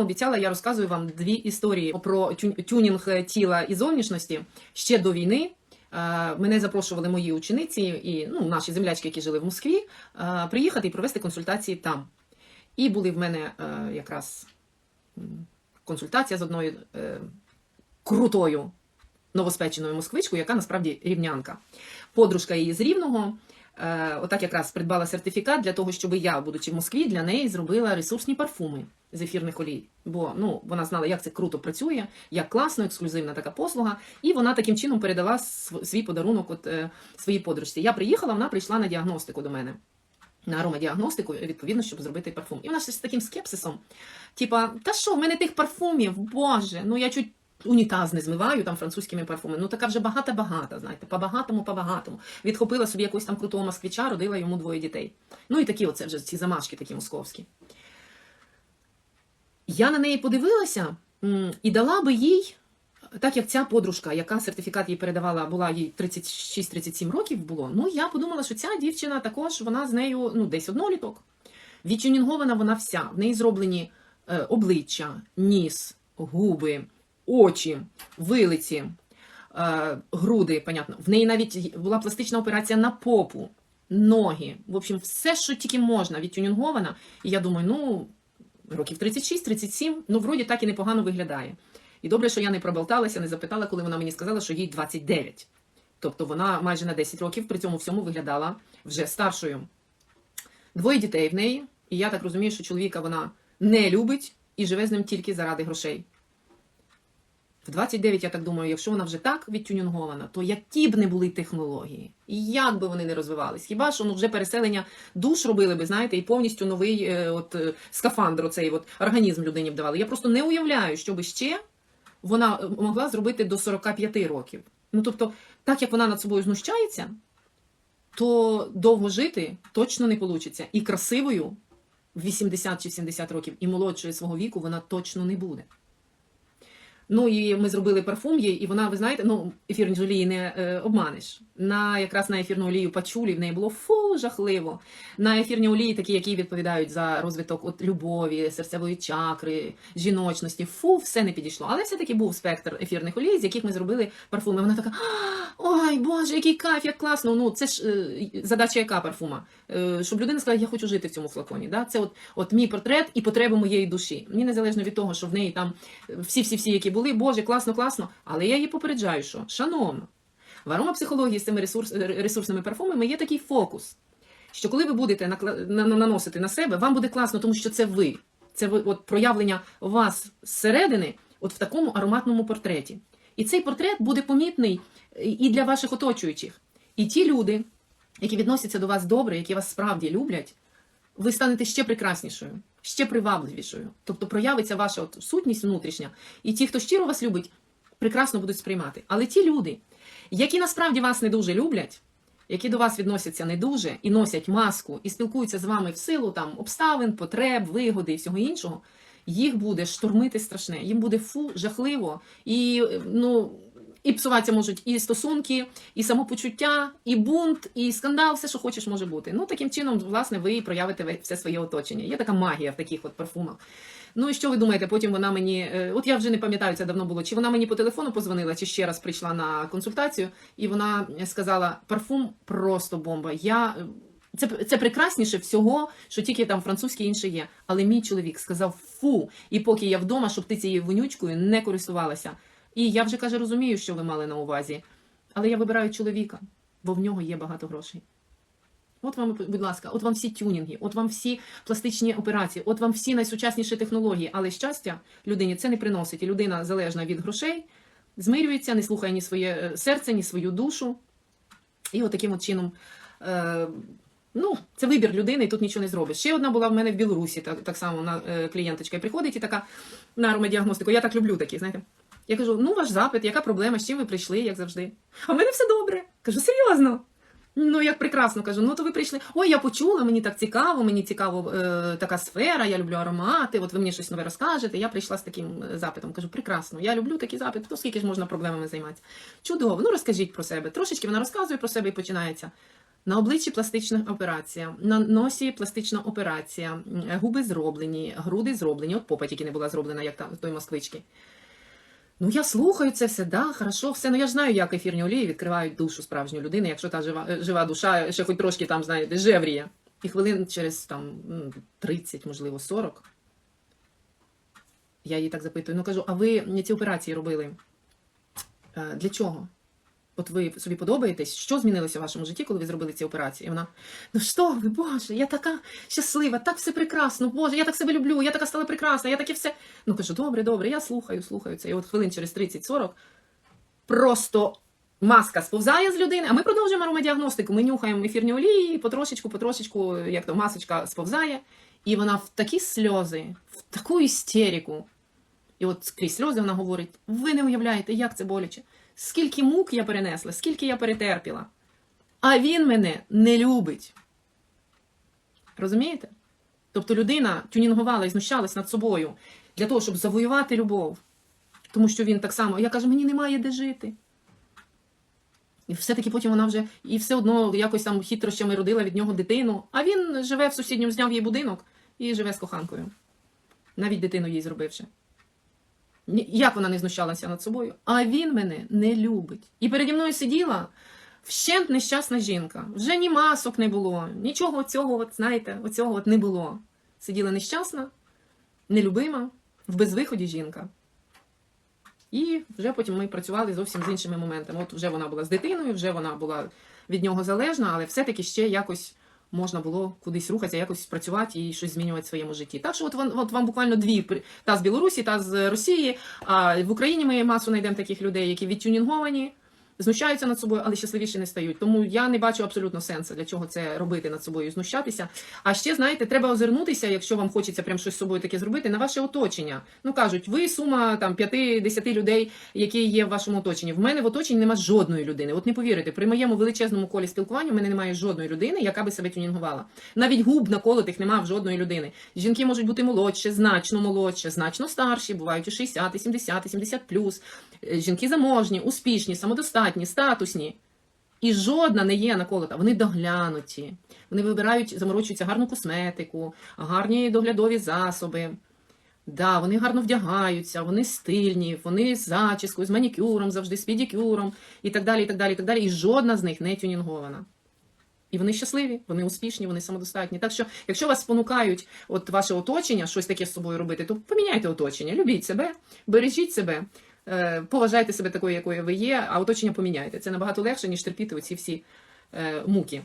Обіцяла, я розказую вам дві історії про тюнінг тіла і зовнішності ще до війни. Е, Мене запрошували мої учениці і ну, наші землячки, які жили в Москві, е, приїхати і провести консультації там. І були в мене е, якраз консультація з одною е, крутою новоспеченою москвичкою, яка насправді рівнянка. Подружка її з рівного. Е, отак якраз придбала сертифікат для того, щоб я, будучи в Москві, для неї зробила ресурсні парфуми з ефірних олій. Бо ну вона знала, як це круто працює, як класно, ексклюзивна така послуга. І вона таким чином передала свій подарунок от, е, своїй подружці. Я приїхала, вона прийшла на діагностику до мене. На аромадіагностику, відповідно, щоб зробити парфум. І вона ж з таким скепсисом. Типа, та що, в мене тих парфумів, боже, ну я чуть унітаз не змиваю там французькими парфумами. Ну така вже багата-багата, знаєте, по-багатому, по-багатому. Відхопила собі якогось там крутого москвича, родила йому двоє дітей. Ну і такі оце вже ці замашки такі московські. Я на неї подивилася і дала би їй, так як ця подружка, яка сертифікат їй передавала, була їй 36-37 років було. Ну я подумала, що ця дівчина також вона з нею ну десь одноліток. Відтюнінгована вона вся. В неї зроблені е, обличчя, ніс, губи, очі, вилиці, е, груди, понятно. В неї навіть була пластична операція на попу, ноги. В общем, все, що тільки можна, відтюнінгована. І я думаю, ну, років 36-37, ну, вроді так і непогано виглядає. І добре, що я не проболталася, не запитала, коли вона мені сказала, що їй 29. Тобто вона майже на 10 років при цьому всьому виглядала вже старшою. Двоє дітей в неї, і я так розумію, що чоловіка вона не любить і живе з ним тільки заради грошей. В 29, я так думаю, якщо вона вже так відтюнінгована, то які б не були технології, і як би вони не розвивались, хіба що ну вже переселення душ робили би, знаєте, і повністю новий е, от е, скафандр, оцей от організм людині б давали. Я просто не уявляю, що би ще вона е, могла зробити до 45 років. Ну тобто, так як вона над собою знущається, то довго жити точно не вийде. І красивою в 80 чи 70 років, і молодшою свого віку вона точно не буде. Ну і ми зробили парфум їй, і вона, ви знаєте, ну ефірні олії не е, обманеш. На якраз на ефірну олію пачулі в неї було фу, жахливо. На ефірні олії, такі, які відповідають за розвиток от любові, серцевої чакри, жіночності, фу, все не підійшло. Але все-таки був спектр ефірних олій, з яких ми зробили парфуми. Вона така: ой, Боже, який кайф, як класно. Ну це ж е, задача яка парфума? Е, щоб людина сказала, я хочу жити в цьому флаконі. Да? Це от, от мій портрет і потреби моєї душі. Мені незалежно від того, що в неї там всі-всі-всі, які були, Боже, класно, класно. Але я її попереджаю, що шановно, в аромапсихології з цими ресурс, ресурсними парфумами є такий фокус, що коли ви будете наносити на себе, вам буде класно, тому що це ви. Це ви, от проявлення вас зсередини, от в такому ароматному портреті. І цей портрет буде помітний і для ваших оточуючих. І ті люди, які відносяться до вас добре, які вас справді люблять, ви станете ще прекраснішою, ще привабливішою. Тобто проявиться ваша от сутність внутрішня. І ті, хто щиро вас любить, прекрасно будуть сприймати. Але ті люди, які насправді вас не дуже люблять, які до вас відносяться не дуже і носять маску, і спілкуються з вами в силу там обставин, потреб, вигоди і всього іншого, їх буде штурмити страшне. Їм буде фу, жахливо. І ну. І псуватися можуть і стосунки, і самопочуття, і бунт, і скандал, все, що хочеш, може бути. Ну таким чином, власне, ви проявите все своє оточення. Є така магія в таких от парфумах. Ну і що ви думаєте? Потім вона мені, е, от я вже не пам'ятаю, це давно було. Чи вона мені по телефону позвонила, чи ще раз прийшла на консультацію, і вона сказала: парфум просто бомба. Я е, це, це прекрасніше всього, що тільки там французьке інше є. Але мій чоловік сказав фу, і поки я вдома, щоб ти цією вонючкою не користувалася. І я вже каже, розумію, що ви мали на увазі. Але я вибираю чоловіка, бо в нього є багато грошей. От вам, будь ласка, от вам всі тюнінги, от вам всі пластичні операції, от вам всі найсучасніші технології. Але щастя людині це не приносить. І людина залежна від грошей, змирюється, не слухає ні своє е, серце, ні свою душу. І от таким от чином. Е, Ну, це вибір людини, і тут нічого не зробиш. Ще одна була в мене в Білорусі, так, так само на е, клієнточка приходить і така на аромадіагностику. Я так люблю такі, знаєте. Я кажу: ну, ваш запит, яка проблема, з чим ви прийшли, як завжди. А в мене все добре. Кажу, серйозно. Ну, як прекрасно кажу, ну то ви прийшли. Ой, я почула, мені так цікаво, мені цікаво е, така сфера, я люблю аромати, от ви мені щось нове розкажете. Я прийшла з таким е, запитом. Кажу, прекрасно, я люблю такі запити, то скільки ж можна проблемами займатися. Чудово, ну розкажіть про себе. Трошечки вона розказує про себе і починається. На обличчі пластична операція, на носі пластична операція, губи зроблені, груди зроблені, от попа тільки не була зроблена, як там той москвички. Ну, я слухаю це все, да, хорошо, все. Ну я ж знаю, як ефірні олії відкривають душу справжньої людини, якщо та жива, е, жива душа ще хоч трошки там, знаєте, жевріє. І хвилин через там м, 30, можливо, 40. Я її так запитую. Ну кажу, а ви ці операції робили? Е, Для чого? От ви собі подобаєтесь? Що змінилося в вашому житті, коли ви зробили ці операції? І вона, ну що ви, Боже, я така щаслива, так все прекрасно, Боже, я так себе люблю, я така стала прекрасна, я таке все. Ну кажу, добре, добре, я слухаю, слухаю це. І от хвилин через 30-40 просто маска сповзає з людини, а ми продовжуємо аромадіагностику. Ми нюхаємо ефірні олії, потрошечку, потрошечку, як то масочка сповзає, і вона в такі сльози, в таку істерику. І от крізь сльози вона говорить: ви не уявляєте, як це боляче. Скільки мук я перенесла, скільки я перетерпіла. А він мене не любить. Розумієте? Тобто людина тюнінгувала і знущалась над собою для того, щоб завоювати любов. Тому що він так само, я кажу, мені немає де жити. І все-таки потім вона вже і все одно якось там хитрощами родила від нього дитину, а він живе в сусідньому, зняв їй будинок і живе з коханкою. Навіть дитину їй зробивши. Як вона не знущалася над собою? А він мене не любить. І переді мною сиділа вщент нещасна жінка. Вже ні масок не було, нічого цього, от, знаєте, оцього от не було. Сиділа нещасна, нелюбима, в безвиході жінка. І вже потім ми працювали зовсім з іншими моментами. От вже вона була з дитиною, вже вона була від нього залежна, але все-таки ще якось можна було кудись рухатися, якось працювати і щось змінювати в своєму житті. Так що от, вон- от вам буквально дві та з Білорусі, та з Росії. А в Україні ми масу знайдемо таких людей, які відтюнінговані, знущаються над собою, але щасливіші не стають. Тому я не бачу абсолютно сенсу, для чого це робити над собою, знущатися. А ще знаєте, треба озирнутися, якщо вам хочеться прям щось з собою таке зробити, на ваше оточення. Ну кажуть, ви сума там 5-10 людей, які є в вашому оточенні. В мене в оточенні нема жодної людини. От не повірите, при моєму величезному колі спілкування в мене немає жодної людини, яка би себе тюнінгувала. Навіть губ наколотих немає в жодної людини. Жінки можуть бути молодші, значно молодші, значно старші, бувають і 60, і 70, і 70. Е, Жінки заможні, успішні, самодостатні, статусні. І жодна не є наколота. Вони доглянуті. Вони вибирають, заморочуються гарну косметику, гарні доглядові засоби. Да, вони гарно вдягаються, вони стильні, вони з зачіскою, з манікюром, завжди з педикюром і так далі. І так далі, і так далі. І жодна з них не тюнінгована. І вони щасливі, вони успішні, вони самодостатні. Так що, якщо вас спонукають от ваше оточення щось таке з собою робити, то поміняйте оточення, любіть себе, бережіть себе, поважайте себе такою, якою ви є, а оточення поміняйте. Це набагато легше, ніж терпіти оці всі е, муки.